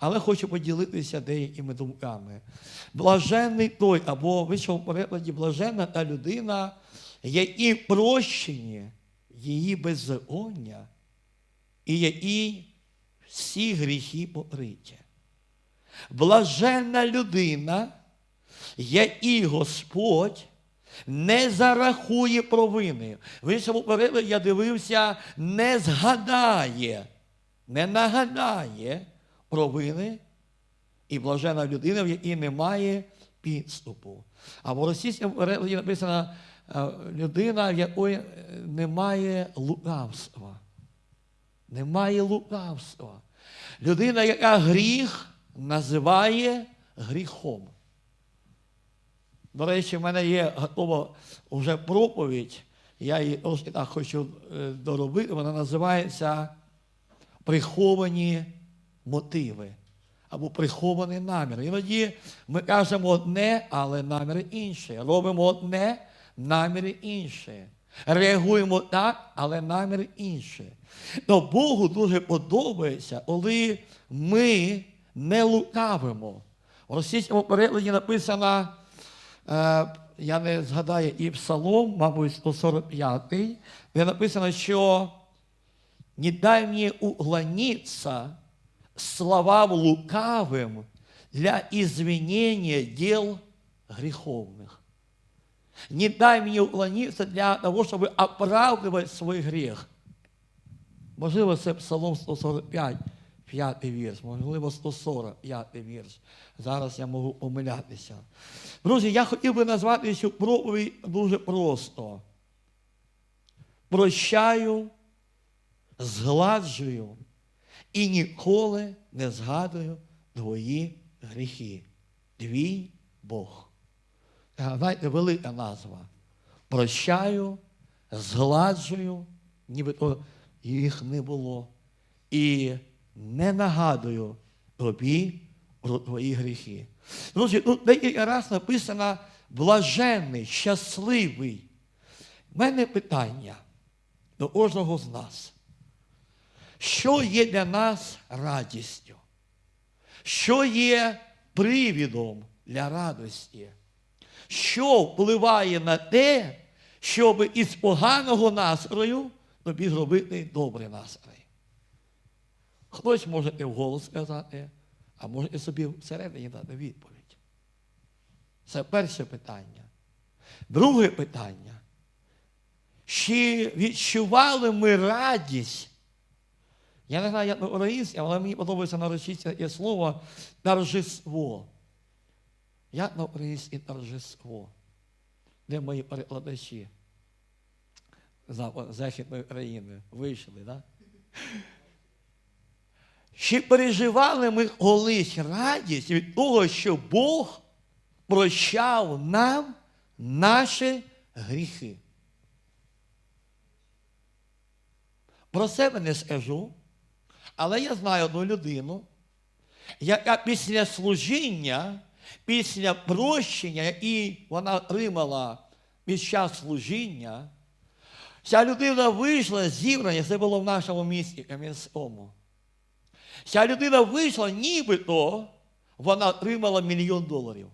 Але хочу поділитися деякими думками. Блаженний той, або в іншому перекладі блаженна та людина, які прощені її беззаконня і які всі гріхи покриті. Блаженна людина, якій Господь не зарахує провини. В іншому перекладі я дивився, не згадає, не нагадає провини і блажена людина, в якій немає підступу. А в російському перекладі написано е, людина, в якої е, немає лукавства. Немає лукавства. Людина, яка гріх називає гріхом. До речі, в мене є готова вже проповідь. Я її так хочу е, доробити. Вона називається Приховані мотиви або прихований намір. Іноді ми кажемо одне, але наміри інші. Робимо одне, наміри інші. Реагуємо так, але наміри інші. Но Богу дуже подобається, коли ми не лукавимо. В російському перекладі написано, е, я не згадаю і псалом, мабуть, 145, де написано, що не дай мне уклониться словам лукавым для извинения дел греховных. Не дай мне уклониться для того, чтобы оправдывать свой грех. Можливо, це Псалом 145, п'ятий вірш, можливо, 145 вірш. Зараз я можу помилятися. Друзі, я хотів би назвати цю проповідь дуже просто. Прощаю згладжую і ніколи не згадую твої гріхи. Твій Бог. Знаєте, велика назва. Прощаю, згладжую, нібито їх не було. І не нагадую тобі про твої гріхи. Друзі, тут декілька раз написано блаженний, щасливий. У мене питання до кожного з нас. Що є для нас радістю? Що є привідом для радості? Що впливає на те, щоб із поганого настрою тобі зробити добрий настрій? Хтось може і вголос сказати, а може і собі всередині дати відповідь. Це перше питання. Друге питання. Чи відчували ми радість? Я не знаю, як на українській, але мені подобається на російське слово торжество. Як на українське торжество? Де мої перекладачі? Західної країни вийшли? Да? Чи переживали ми колись радість від того, що Бог прощав нам наші гріхи? Про себе не скажу, але я знаю одну людину, яка після служіння, після прощення, яке вона отримала під час служіння, ця людина вийшла з зібрання, це було в нашому місті Кам'янському. Ця людина вийшла, нібито вона отримала мільйон доларів.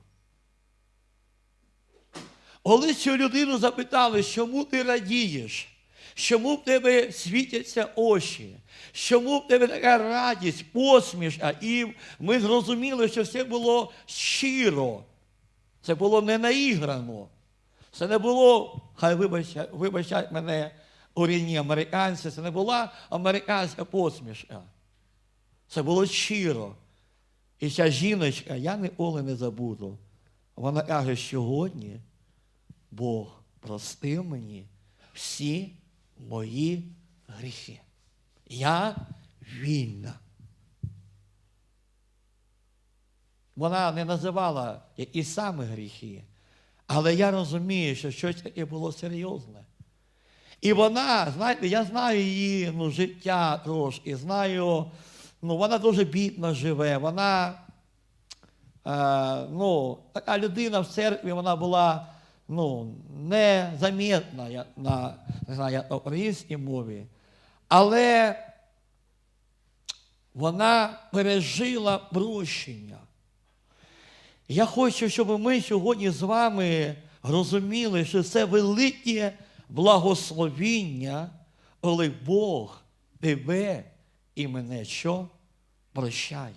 Коли цю людину запитали, чому ти радієш, чому в тебе світяться очі, чому в тебе така радість, посмішка, і ми зрозуміли, що все було щиро, це було не наіграно. Це не було, хай вибачать, вибачать мене урінні американці, це не була американська посмішка. Це було щиро. І ця жіночка, я ніколи не забуду. Вона каже, сьогодні Бог простив мені всі мої гріхи. Я вільна. Вона не називала які саме гріхи, але я розумію, що щось таке було серйозне. І вона, знаєте, я знаю її ну, життя трошки, знаю, ну, вона дуже бідно живе, вона е, ну, така людина в церкві, вона була ну, незамітна на, не знаю, українській мові. Але вона пережила прощення. Я хочу, щоб ми сьогодні з вами розуміли, що це велике благословіння, коли Бог тебе і мене що прощає.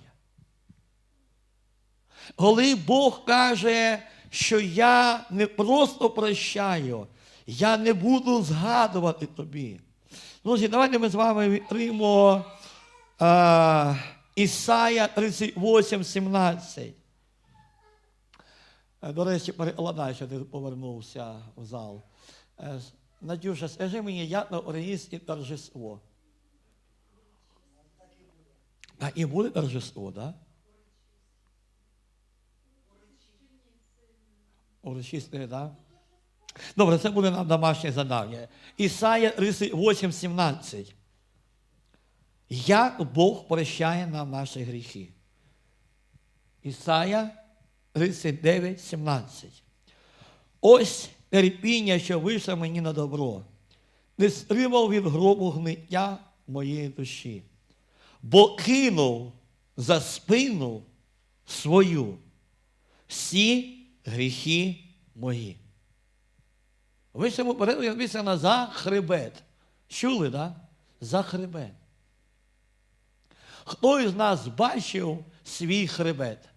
Коли Бог каже, що я не просто прощаю, я не буду згадувати тобі. Друзі, давайте ми з вами відкриємо а, Ісая 38, 17. Е, До речі, перекладай, що ти повернувся в зал. Е, Надюша, скажи мені, як на українське торжество? А і буде торжество, так? Да? Урочисте, да? Добре, це буде нам домашнє завдання. Ісая 38, 17. Як Бог прощає нам наші гріхи? Ісая 39, 17. Ось терпіння, що вийшло мені на добро, не стримав від гробу гниття моєї душі, бо кинув за спину свою всі гріхи мої. Ви цьому перегляді написано за хребет. Чули, да? За хребет. Хто із нас бачив свій хребет?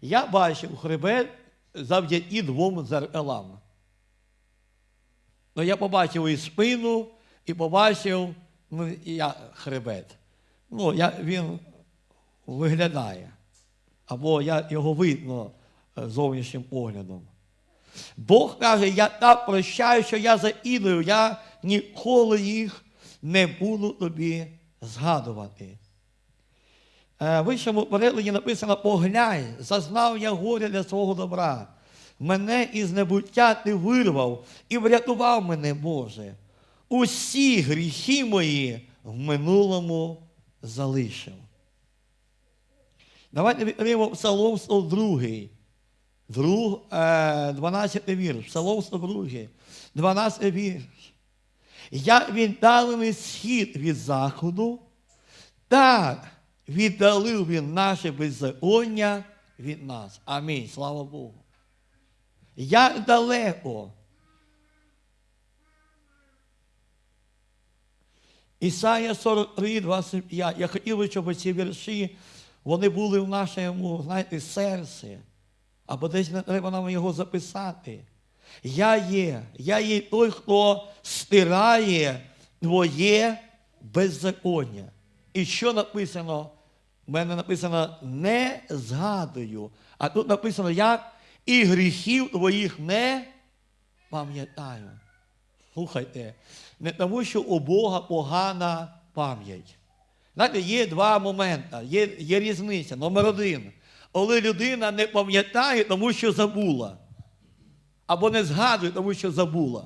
Я бачив хребет завдяки двом зеркалам. Ну, я побачив і спину, і побачив ну, я хребет. Ну, я, він виглядає. Або я, його видно е, зовнішнім поглядом. Бог каже, я так прощаю, що я за ідою, я ніколи їх не буду тобі згадувати. Е, В вищому перекладі написано поглянь, зазнав я горя для свого добра. Мене із небуття ти вирвав і врятував мене, Боже. Усі гріхи мої в минулому залишив. Давайте відкриємо Псалом 102. Друг, е, 12 вірш. Псалом 102. 12 вірш. Як віддалений схід від заходу, так віддалив він наше беззаконня від нас. Амінь. Слава Богу. Як далеко. Ісая 43, 25. Я хотів би, щоб ці вірші вони були в нашому, знаєте, серці. Або десь не треба нам його записати. Я є, я є той, хто стирає твоє беззаконня. І що написано? У мене написано не згадую. А тут написано, як і гріхів твоїх не пам'ятаю. Слухайте, не тому, що у Бога погана пам'ять. Знаєте, є два моменти, є, є різниця. Номер один. Коли людина не пам'ятає, тому що забула. Або не згадує, тому що забула.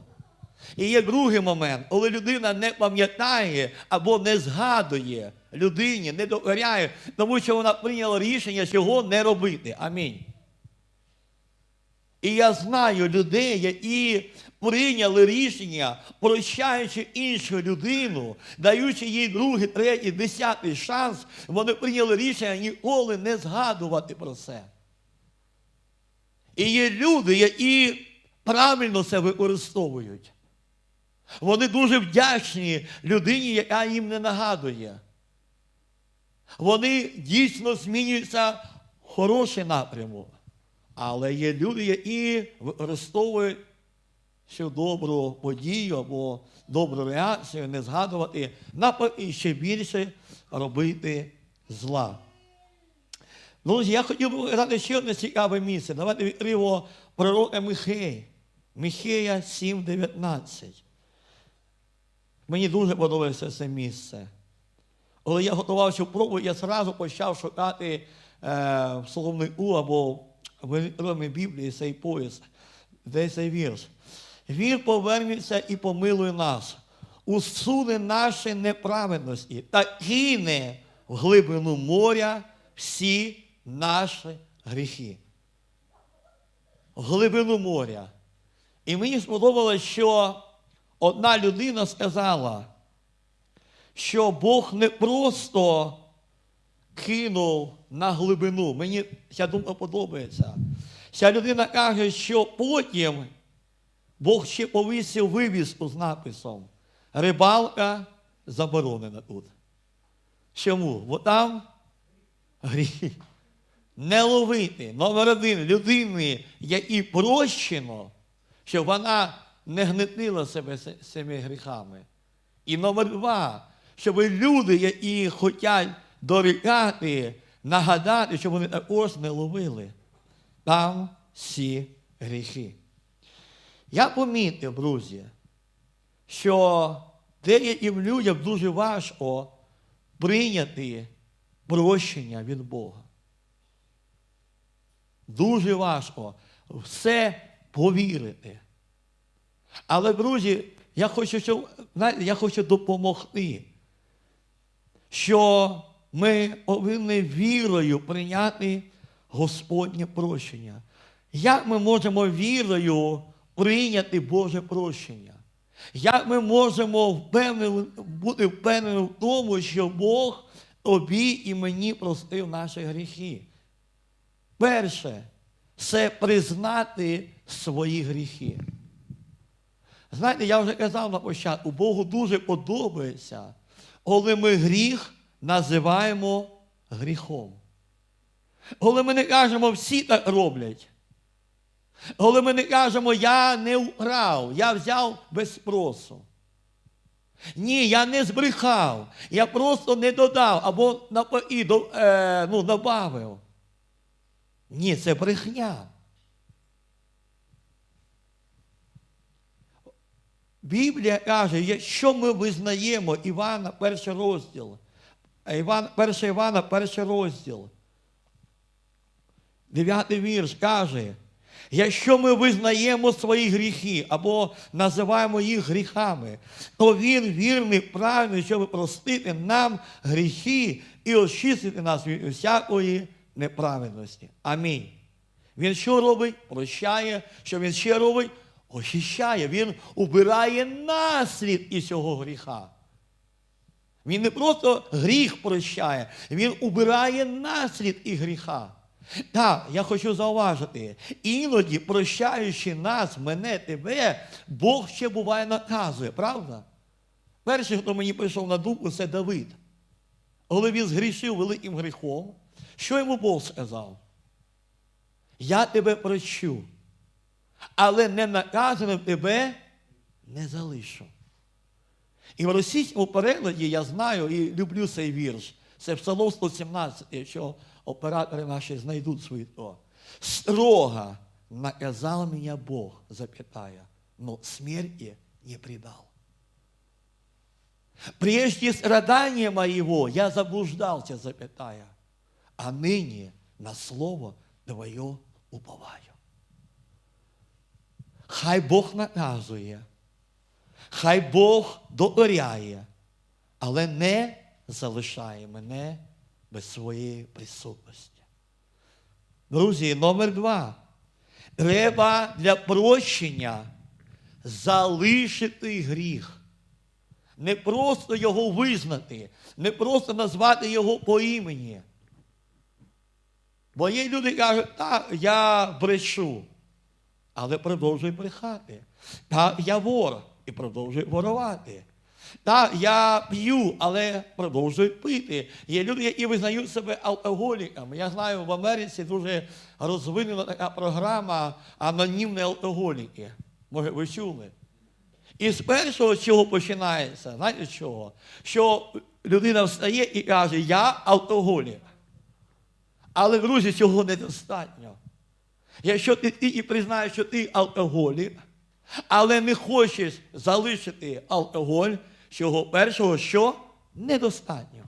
І є другий момент, коли людина не пам'ятає або не згадує людині, не довіряє, тому що вона прийняла рішення, чого не робити. Амінь. І я знаю людей, які прийняли рішення, прощаючи іншу людину, даючи їй другий, третій, десятий шанс, вони прийняли рішення ніколи не згадувати про це. І є люди, які правильно це використовують. Вони дуже вдячні людині, яка їм не нагадує. Вони дійсно змінюються в хороший напрямок. Але є люди, які використовують цю добру подію або добру реакцію, не згадувати, навпаки ще більше робити зла. Друзі, я хотів би сказати ще одне цікаве місце. Давайте відкриємо пророка Михея. Михея 7,19. Мені дуже подобається це місце. Коли я готувався в пробу, я зразу почав шукати е, в словнику або електронній Біблії цей пояс, де цей вірш. Він повернеться і помилує нас, усуне наші неправедності та кине в глибину моря всі наші гріхи. В глибину моря. І мені сподобалось, що одна людина сказала, що Бог не просто кинув на глибину. Мені ця думка подобається. Ця людина каже, що потім Бог ще повісив вивіску з написом Рибалка заборонена тут. Чому? Бо там гріх. Не ловити номер один людини, якій прощено, щоб вона не гнетила себе цими гріхами. І номер два, щоб люди, які хочуть дорікати, нагадати, щоб вони також не ловили там всі гріхи. Я помітив, друзі, що деяким людям дуже важко прийняти прощення від Бога. Дуже важко все повірити. Але, друзі, я хочу, щоб, я хочу допомогти, що ми повинні вірою прийняти Господнє прощення. Як ми можемо вірою прийняти Боже прощення? Як ми можемо впевнені, бути впевнені в тому, що Бог тобі і мені простив наші гріхи? Перше, це признати свої гріхи. Знаєте, я вже казав на початку, Богу дуже подобається, коли ми гріх називаємо гріхом. Коли ми не кажемо, всі так роблять. Коли ми не кажемо, я не украв, я взяв без спросу. Ні, я не збрехав, я просто не додав або до, е, ну, добавив. Ні, це брехня. Біблія каже, якщо ми визнаємо Івана перший розділ, Іван, 1 Івана перший розділ, дев'ятий вірш каже, якщо ми визнаємо свої гріхи або називаємо їх гріхами, то він вірний, правильний, щоб простити нам гріхи і очистити нас від усякої неправедності. Амінь. Він що робить? Прощає, що він ще робить? Очищає. Він убирає наслід із цього гріха. Він не просто гріх прощає, він убирає наслід і гріха. Так, я хочу зауважити, іноді, прощаючи нас, мене, тебе, Бог ще буває наказує, правда? Перший, хто мені прийшов на думку, це Давид. Коли він згрішив великим гріхом, що йому Бог сказав? Я тебе прощу, але не наказаним тебе не залишу. І в російському перекладі я знаю і люблю цей вірш. Це Псалом 117, якщо оператори наші знайдуть світло. Строго наказал меня Бог, запятая, но смерти не предал. Прежде страдания моего я заблуждался, запятая, а ныне на слово Твое уповаю. Хай Бог наказує, хай Бог докоряє, але не залишає мене без своєї присутності. Друзі, номер два. Треба для прощення залишити гріх. Не просто його визнати, не просто назвати його по імені. Бо є люди кажуть, так, я брешу, але продовжує брехати. Так, я вор і продовжує ворувати. Так, я п'ю, але продовжую пити. Є люди, які визнають себе алкоголіками. Я знаю, в Америці дуже розвинена така програма анонімні алкоголіки. Може, ви чули? І з першого, чого починається, знаєте чого? Що людина встає і каже, я алкоголік. Але, друзі, цього недостатньо. Якщо ти і признаєш, що ти алкоголік, але не хочеш залишити алкоголь, цього першого, що недостатньо.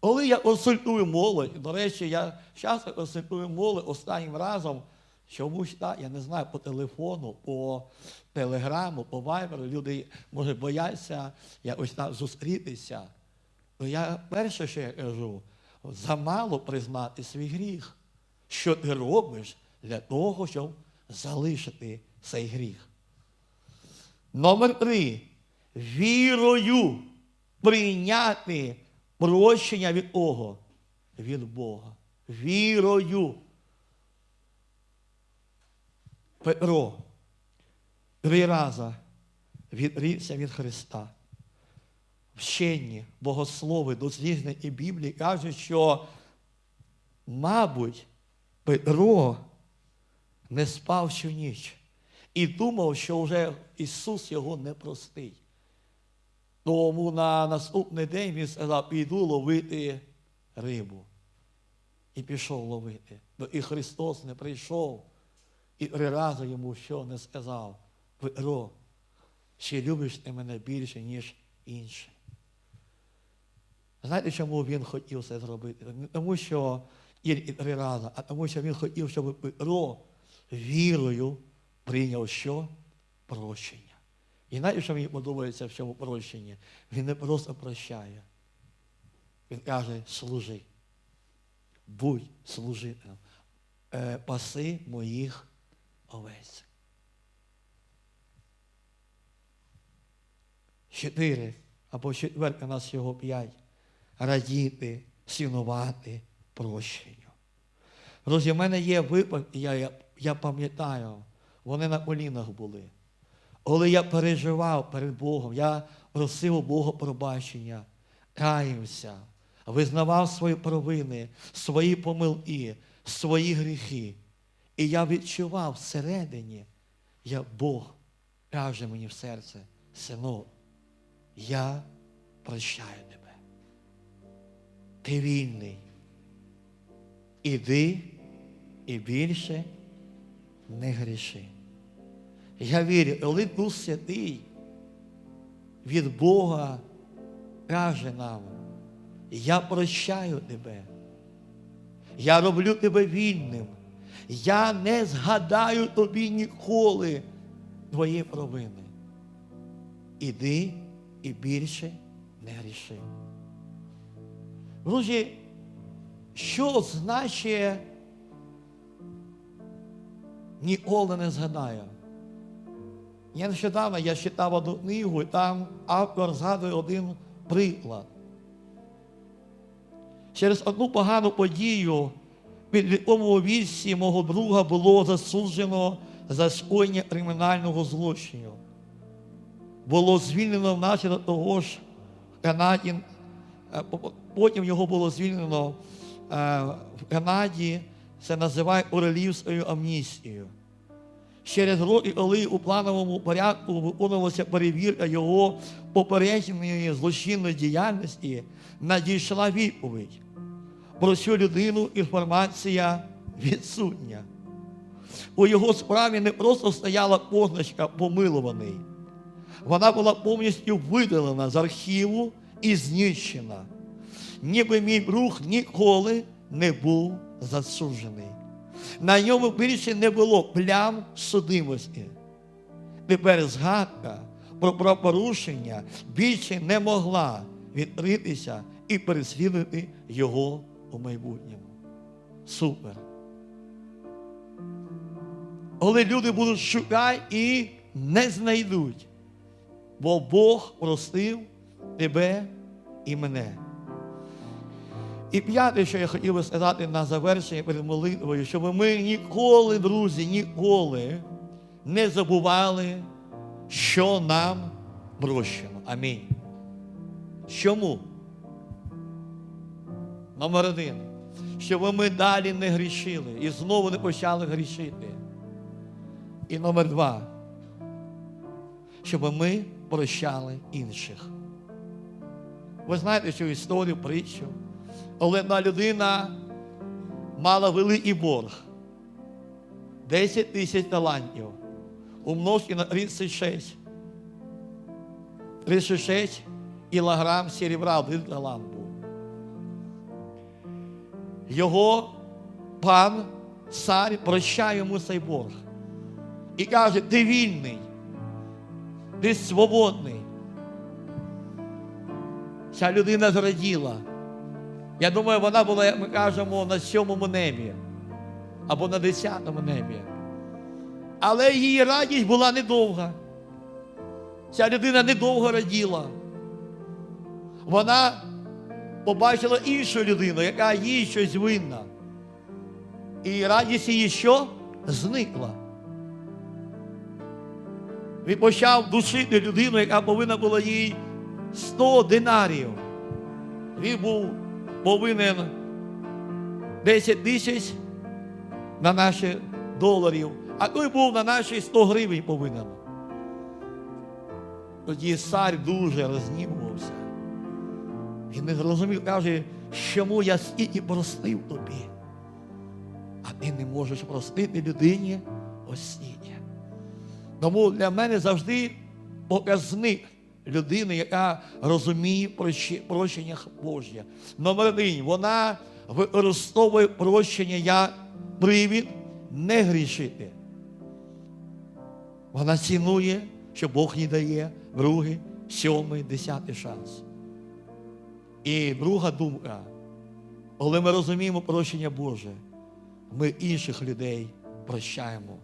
Коли я консультую молодь, до речі, я часто консультую молодь останнім разом, чомусь так, я не знаю, по телефону, по телеграму, по вайберу, люди, може, бояться якось так зустрітися. То я перше, що я кажу, замало признати свій гріх. Що ти робиш для того, щоб залишити цей гріх. Номер три. Вірою прийняти прощення від кого? Від Бога. Вірою. Петро три рази відрівся від Христа. Вчені, богослови, досліджники Біблії кажуть, що, мабуть, Петро не спав всю ніч і думав, що вже Ісус його не простить. Тому на наступний день він сказав, піду ловити рибу. І пішов ловити. І Христос не прийшов. І три рази йому що не сказав. Петро, чи любиш ти мене більше, ніж інші? Знаєте, чому він хотів це зробити? Не тому, що тільки три рази, а тому, що він хотів, щоб Петро вірою прийняв що? Прощення. І знаєте, що мені подобається в цьому прощенні? Він не просто прощає. Він каже, служи. Будь служителем. Е, паси моїх овець. Чотири або четверте у нас його п'ять. Радіти, сінувати прощенню. Друзі, в мене є випадки, я, я, я пам'ятаю, вони на колінах були. Коли я переживав перед Богом, я просив у Бога пробачення, каявся, визнавав свої провини, свої помилки, свої гріхи. І я відчував всередині, як Бог каже мені в серце, синок, я прощаю тебе. Ти вільний. Іди і більше не гріши. Я вірю, коли Дух Святий від Бога каже нам, я прощаю тебе, я роблю тебе вільним, я не згадаю тобі ніколи твої провини. Іди і більше не гріши. Друзі, що значить ніколи не згадаю? Я нещодавно я читав одну книгу, і там автор згадує один приклад. Через одну погану подію під відомому вісці мого друга було засуджено за скоєння кримінального злочину. Було звільнено внаслідок того ж Канаді, е, потім його було звільнено е, в Канаді, це називає Орелівською амністією. Через роки, коли у плановому порядку виконувалася перевірка його попередженої злочинної діяльності, надійшла відповідь. Про цю людину інформація відсутня. У його справі не просто стояла позначка помилуваний. Вона була повністю видалена з архіву і знищена. Ніби мій друг ніколи не був засуджений. На ньому більше не було плям судимості. Тепер згадка про правопорушення більше не могла відкритися і переслідувати його у майбутньому. Супер. Коли люди будуть шукати і не знайдуть, бо Бог простив тебе і мене. І п'яте, що я хотів би сказати на завершення перед молитвою, щоб ми ніколи, друзі, ніколи не забували, що нам прощено. Амінь. Чому? Номер один. Щоб ми далі не грішили і знову не почали грішити. І номер два. Щоб ми прощали інших. Ви знаєте цю історію, притчу. Коли одна людина мала великий борг. 10 тисяч талантів. Умножити на 36. 36 кілограм серебра, один талант був. Його пан, цар, прощає йому цей борг. І каже, ти вільний, ти свободний. Ця людина зраділа. Я думаю, вона була, як ми кажемо, на сьомому небі або на десятому небі. Але її радість була недовга. Ця людина недовго раділа. вона побачила іншу людину, яка їй щось винна. І радість її що? Зникла. Він почав душити людину, яка повинна була їй 100 динарів. Він був повинен 10 тисяч на наші доларів, а той був на наші 100 гривень повинен. Тоді цар дуже рознімувався. Він не зрозумів, каже, чому я стільки простив тобі, а ти не можеш простити людині стільки. Тому для мене завжди показник людини, яка розуміє прощення Божє. Номер один, вона використовує прощення як привід не грішити. Вона цінує, що Бог їй дає другий, сьомий, десятий шанс. І друга думка, коли ми розуміємо прощення Боже, ми інших людей прощаємо.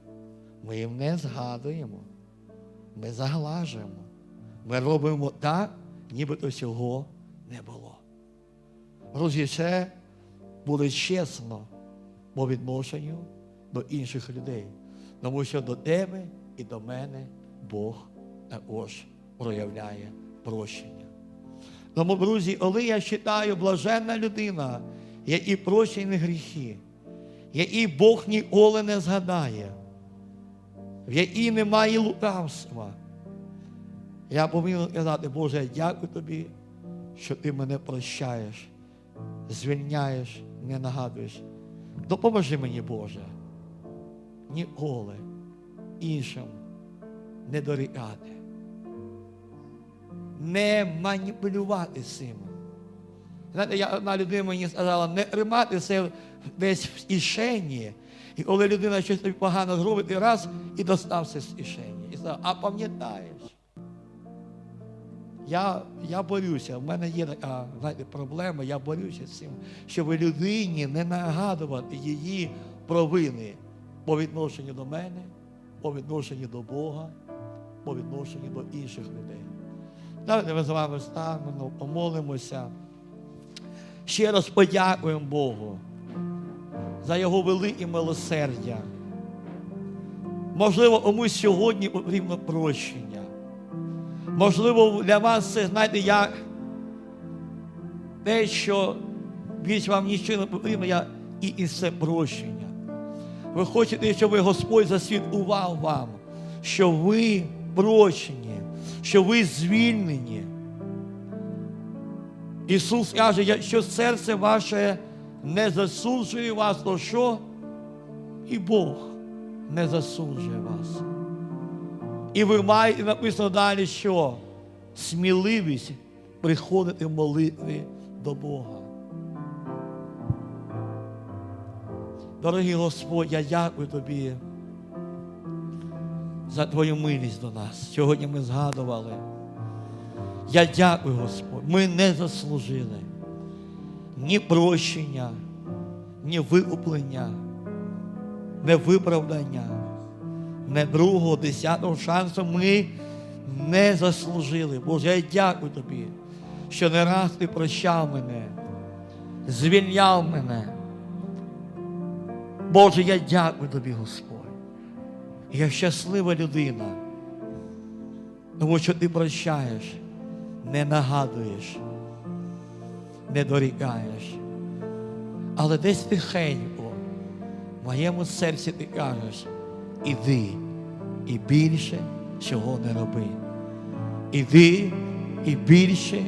Ми їм не згадуємо, ми заглажуємо. Ми робимо так, нібито цього не було. Друзі, це буде чесно по відношенню до інших людей. Тому що до тебе і до мене Бог також проявляє прощення. Тому, друзі, коли я читаю блаженна людина, якій прощені гріхи, якій Бог ніколи не згадає, в якій немає лукавства, я повинен казати, Боже, дякую тобі, що ти мене прощаєш, звільняєш, не нагадуєш. Допоможи мені, Боже, ніколи іншим не дорікати, не маніпулювати цим. Знаєте, я, одна людина мені сказала, не тримати це десь в кишені. І коли людина щось тобі погано зробить, ти раз і достався з кишені. І сказав, а пам'ятаєш? Я, я борюся, в мене є знаєте, проблема, я борюся з цим, щоб людині не нагадувати її провини по відношенню до мене, по відношенню до Бога, по відношенню до інших людей. Давайте ми з вами станемо, помолимося. Ще раз подякуємо Богу за Його велике милосердя. Можливо, комусь сьогодні потрібно прощення. Можливо, для вас це, знаєте, як те, що більш вам нічого не потрібно, я і, і це прощення. Ви хочете, щоб Господь засвідкував вам, що ви прощені, що ви звільнені. Ісус каже, якщо серце ваше не засуджує вас, то що? І Бог не засуджує вас. І ви маєте написано далі, що сміливість приходити в молитві до Бога. Дорогий Господь, я дякую Тобі за Твою милість до нас. Сьогодні ми згадували. Я дякую, Господь. Ми не заслужили ні прощення, ні викуплення, ні виправдання, ні другого, десятого шансу ми не заслужили. Боже, я дякую Тобі, що не раз Ти прощав мене, звільняв мене. Боже, я дякую Тобі, Господь. Я щаслива людина, тому що ти прощаєш, не нагадуєш, не дорікаєш. Але десь тихенько в моєму серці ти кажеш, іди і більше цього не роби. Іди і більше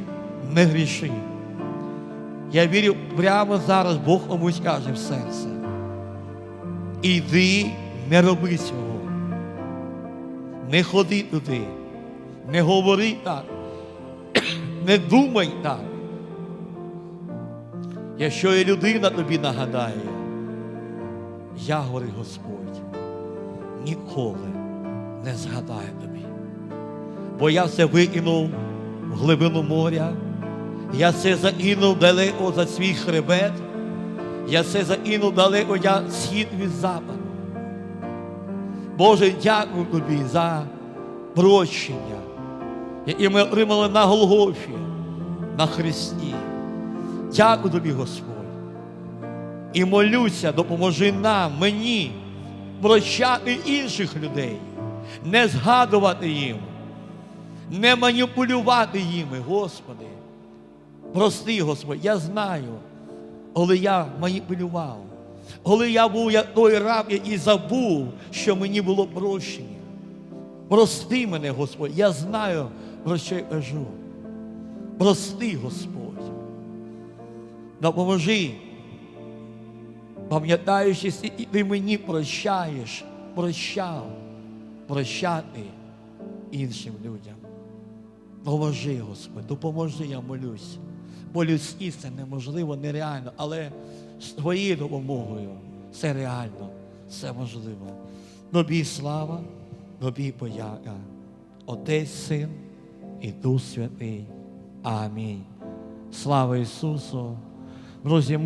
не гріши. Я вірю, прямо зараз Бог комусь каже в серце. Іди, не роби цього. Не ходи туди, не говори так, не думай так. Якщо і людина тобі нагадає, я, говорить Господь, ніколи не згадаю тобі. Бо я все викинув в глибину моря, я все закинув далеко за свій хребет, я все закинув далеко я схід від западу. Боже, дякую тобі за прощення, яке ми отримали на Голгофі, на Христі. Дякую тобі, Господь. І молюся, допоможи нам, мені, прощати інших людей, не згадувати їм, не маніпулювати їми, Господи. Прости, Господи, я знаю, коли я маніпулював, коли я був як той раб і забув, що мені було прощення. Прости мене, Господь, я знаю, про що я кажу. Прости, Господь. Допоможи, пам'ятаючи, ти мені прощаєш, прощав, прощати іншим людям. Поможи, Господь, допоможи, я молюсь. Бо людські це неможливо, нереально, але з твоєю допомогою це реально, це можливо. Тобі слава, тобі подяка. Отець, Син і Дух Святий. Амінь. Слава Ісусу. Друзі, ми